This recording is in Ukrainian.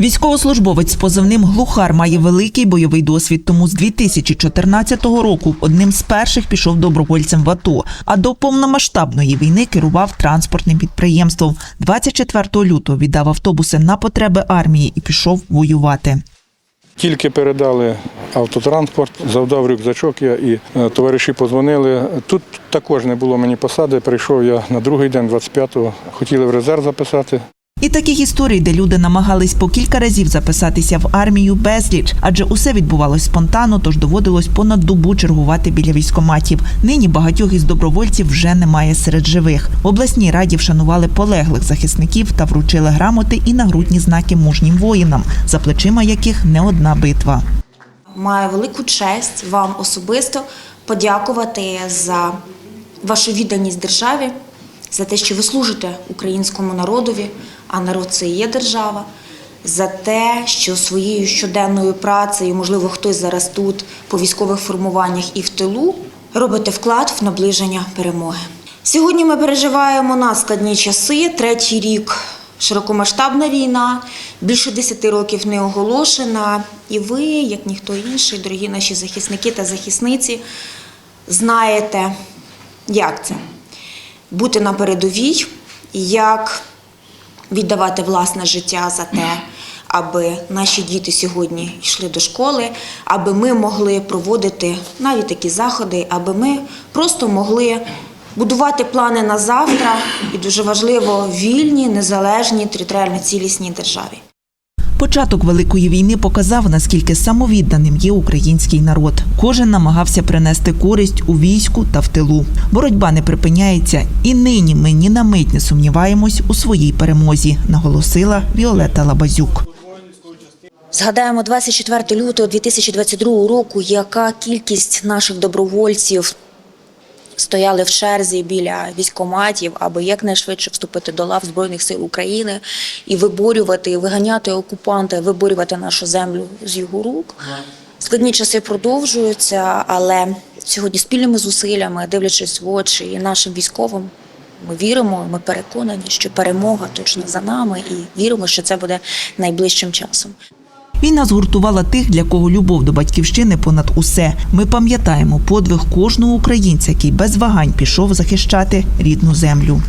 Військовослужбовець з позивним Глухар має великий бойовий досвід, тому з 2014 року одним з перших пішов добровольцем в АТО. А до повномасштабної війни керував транспортним підприємством. 24 лютого віддав автобуси на потреби армії і пішов воювати. Тільки передали автотранспорт, завдав рюкзачок я і е, товариші позвонили. Тут також не було мені посади. Прийшов я на другий день, 25-го. Хотіли в резерв записати. І таких історій, де люди намагались по кілька разів записатися в армію, безліч, адже усе відбувалось спонтанно, тож доводилось понад добу чергувати біля військоматів. Нині багатьох із добровольців вже немає серед живих. В обласній раді вшанували полеглих захисників та вручили грамоти і нагрудні знаки мужнім воїнам, за плечима яких не одна битва. Маю велику честь вам особисто подякувати за вашу відданість державі, за те, що ви служите українському народові, а народ це і є держава, за те, що своєю щоденною працею, можливо, хтось зараз тут по військових формуваннях і в тилу, робите вклад в наближення перемоги. Сьогодні ми переживаємо надскладні часи, третій рік широкомасштабна війна, більше 10 років не оголошена. І ви, як ніхто інший, дорогі наші захисники та захисниці, знаєте, як це бути на передовій, як віддавати власне життя за те, аби наші діти сьогодні йшли до школи, аби ми могли проводити навіть такі заходи, аби ми просто могли будувати плани на завтра і дуже важливо вільній, незалежній, територіально цілісній державі. Початок великої війни показав, наскільки самовідданим є український народ. Кожен намагався принести користь у війську та в тилу. Боротьба не припиняється, і нині ми ні на мить не сумніваємось у своїй перемозі, наголосила Віолета Лабазюк. Згадаємо 24 лютого 2022 року, яка кількість наших добровольців стояли в черзі біля військоматів, аби якнайшвидше вступити до лав Збройних сил України і виборювати, виганяти окупанта, виборювати нашу землю з його рук. Складні часи продовжуються, але сьогодні спільними зусиллями, дивлячись в очі і нашим військовим, ми віримо, ми переконані, що перемога точно за нами, і віримо, що це буде найближчим часом. Війна згуртувала тих, для кого любов до батьківщини понад усе. Ми пам'ятаємо подвиг кожного українця, який без вагань пішов захищати рідну землю.